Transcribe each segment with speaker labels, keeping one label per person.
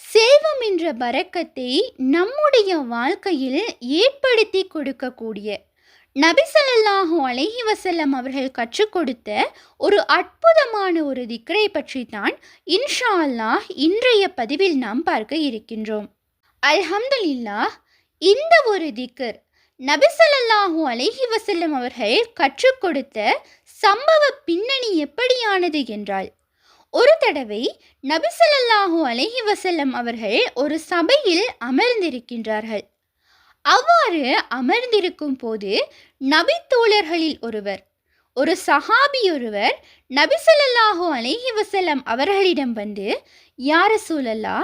Speaker 1: செல்வம் என்ற பறக்கத்தை நம்முடைய வாழ்க்கையில் ஏற்படுத்தி கொடுக்கக்கூடிய நபிசல்லாஹு அலஹி வசல்லம் அவர்கள் கற்றுக் கொடுத்த ஒரு அற்புதமான ஒரு திக்கரை பற்றி தான் இன்ஷா அல்லாஹ் இன்றைய பதிவில் நாம் பார்க்க இருக்கின்றோம். அல்ஹம்துல்லா இந்த ஒரு திக்கர் நபிசல்லாஹு அலஹி வசல்லம் அவர்கள் கற்றுக் கொடுத்த சம்பவ பின்னணி எப்படியானது என்றால் ஒரு தடவை நபிசல்லாஹு அலஹி வசல்லம் அவர்கள் ஒரு சபையில் அமர்ந்திருக்கின்றார்கள். அவ்வாறு அமர்ந்திருக்கும் போது நபி தோழர்களில் ஒருவர் ஒரு சஹாபி ஒருவர் நபிசல்லாஹு அலைஹி வசல்லம் அவர்களிடம் வந்து யார சூழல்லா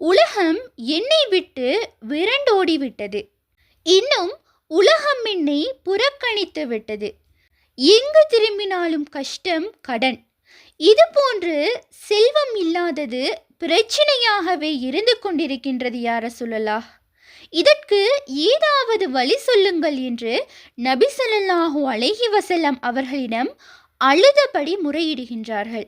Speaker 1: உலகம் என்னை விட்டு விரண்டோடி விட்டது இன்னும் உலகம் என்னை புறக்கணித்து விட்டது எங்கு திரும்பினாலும் கஷ்டம் கடன். இது போன்று செல்வம் இல்லாதது பிரச்சனையாகவே இருந்து கொண்டிருக்கின்றது யார சொல்லலா இதற்கு ஏதாவது வழி சொல்லுங்கள் என்று நபி ஸல்லல்லாஹு அலைஹி வசல்லம் அவர்களிடம் அழுதபடி முறையிடுகின்றார்கள்.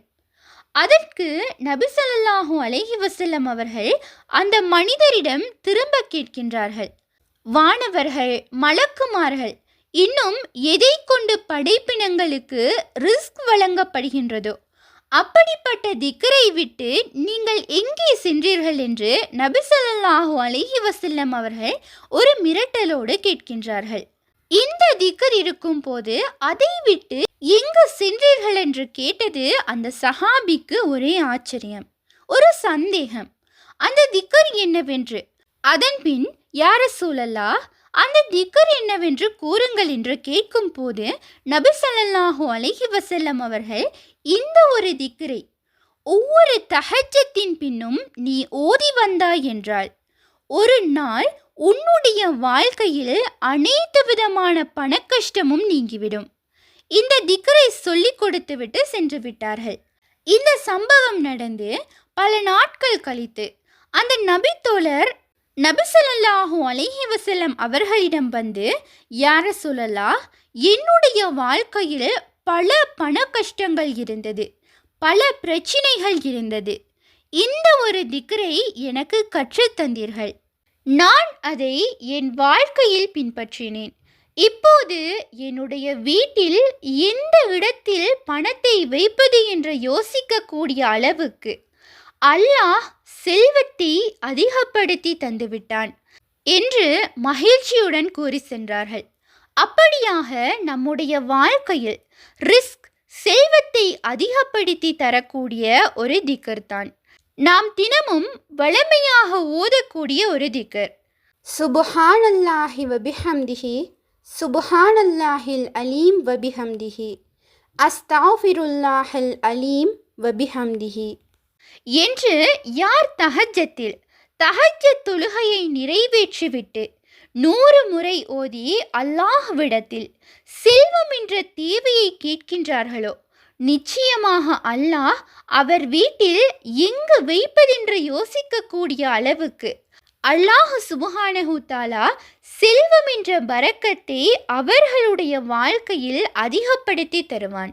Speaker 1: அதற்கு நபி ஸல்லல்லாஹு அலைஹி வசல்லம் அவர்கள் அந்த மனிதரிடம் திரும்ப கேட்கின்றார்கள். வானவர்கள் மலக்குமார்கள் இன்னும் எதை கொண்டு படைப்பினங்களுக்கு ரிஸ்க் வழங்கப்படுகின்றதோ? அப்படிப்பட்ட திக்கரை விட்டு நீங்கள் எங்கே சென்றீர்கள் என்று நபிசல்லாஹு அலிஹி வசல்லம் அவர்கள் ஒரு மிரட்டலோடு கேட்கின்றார்கள். இந்த திக்கர் இருக்கும் போது அதை விட்டு எங்கு சென்றீர்கள் என்று கேட்டது அந்த சஹாபிக்கு ஒரே ஆச்சரியம் ஒரு சந்தேகம். அந்த திக்கர் என்னவென்று? அதன்பின் யார சூழலா அந்த திக்கர் என்னவென்று கூறுங்கள் என்று கேட்கும் போது நபி சல்லாஹூ அலஹி வசல்லம் அவர்கள் இந்த ஒரு திக்கரை ஒவ்வொரு தஹஜத்தின் பின்னும் நீ ஓதி வந்தாய் என்றால் ஒரு நாள் உன்னுடைய வாழ்க்கையில் அனைத்து விதமான பணக்கஷ்டமும் நீங்கிவிடும். இந்த திக்கரை சொல்லிக் கொடுத்துவிட்டு சென்று விட்டார்கள். இந்த சம்பவம் நடந்து பல நாட்கள் கழித்து அந்த நபித்தோழர் நபிசல்லாஹூ அலைஹி வசலம் அவர்களிடம் வந்து யார சொல்லலா என்னுடைய வாழ்க்கையில் பல பண கஷ்டங்கள் இருந்தது பல பிரச்சனைகள் இருந்தது. இந்த ஒரு திக்கரை எனக்கு கற்றுத்தந்தீர்கள் நான் அதை என் வாழ்க்கையில் பின்பற்றினேன். இப்போது என்னுடைய வீட்டில் எந்த இடத்தில் பணத்தை வைப்பது என்று யோசிக்கக்கூடிய அளவுக்கு அல்லாஹ் செல்வத்தை அதிகப்படுத்தி தந்துவிட்டான் என்று மகிழ்ச்சியுடன் கூறி சென்றார்கள். அப்படியாக நம்முடைய வாழ்க்கையில் ரிஸ்க் செல்வத்தை அதிகப்படுத்தி தரக்கூடிய ஒரு திக்கர் தான். நாம் தினமும் வளமையாக ஓதக்கூடிய ஒரு திக்கர். சுபஹானல்லாஹி வபிஹம்திஹி சுபஹானல்லாஹில் அலீம் வபிஹம்திஹி அஸ்தாஃபிருல்லாஹில் அலீம் வபிஹம்திஹி. என்று யார் தஹஜத்தில் தஹஜத் தொழுகையை நிறைவேற்றிவிட்டு நூறு முறை ஓதி அல்லாஹ்விடத்தில் செல்வம் என்ற தேவையை கேட்கின்றார்களோ? நிச்சயமாக அல்லாஹ் அவர் வீட்டில் எங்கு வைப்பதென்று யோசிக்கக்கூடிய அளவுக்கு அல்லாஹ் சுபஹானஹூத்தாலா செல்வம் என்ற பரக்கத்தை அவர்களுடைய வாழ்க்கையில் அதிகப்படுத்தி தருவான்.